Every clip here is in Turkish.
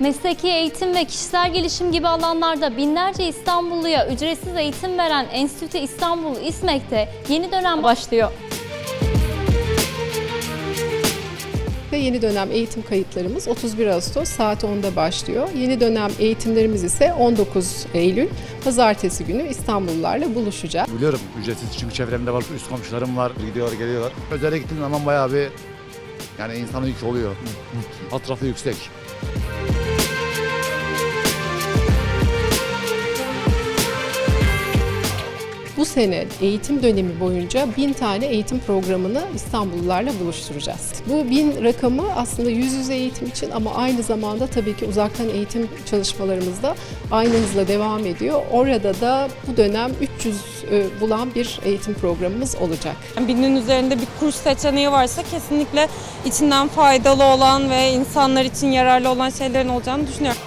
Mesleki eğitim ve kişisel gelişim gibi alanlarda binlerce İstanbulluya ücretsiz eğitim veren Enstitü İstanbul İSMEK'te yeni dönem başlıyor. Ve yeni dönem eğitim kayıtlarımız 31 Ağustos saat 10'da başlıyor. Yeni dönem eğitimlerimiz ise 19 Eylül Pazartesi günü İstanbullularla buluşacağız. Biliyorum ücretsiz çünkü çevremde var, üst komşularım var, gidiyorlar geliyorlar. Özele gittiğim zaman bayağı bir yani insana yük oluyor. Atrafı yüksek. Bu sene eğitim dönemi boyunca bin tane eğitim programını İstanbullularla buluşturacağız. Bu bin rakamı aslında yüz yüze eğitim için ama aynı zamanda tabii ki uzaktan eğitim çalışmalarımız da aynı hızla devam ediyor. Orada da bu dönem 300 e, bulan bir eğitim programımız olacak. Binin üzerinde bir kurs seçeneği varsa kesinlikle içinden faydalı olan ve insanlar için yararlı olan şeylerin olacağını düşünüyorum.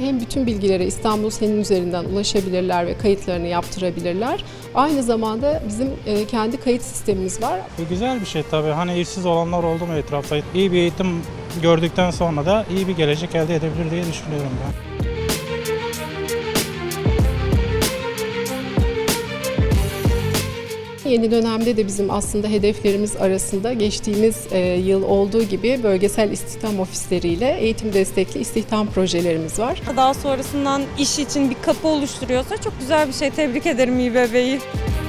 Hem bütün bilgilere İstanbul Senin üzerinden ulaşabilirler ve kayıtlarını yaptırabilirler. Aynı zamanda bizim e, kendi kayıt sistemimiz var. Güzel bir şey tabii. Hani işsiz olanlar oldu mu etrafta? İyi bir eğitim gördükten sonra da iyi bir gelecek elde edebilir diye düşünüyorum ben. Yeni dönemde de bizim aslında hedeflerimiz arasında geçtiğimiz e, yıl olduğu gibi bölgesel istihdam ofisleriyle eğitim destekli istihdam projelerimiz var. Daha sonrasından iş için bir kapı oluşturuyorsa çok güzel bir şey. Tebrik ederim İBB'yi. 16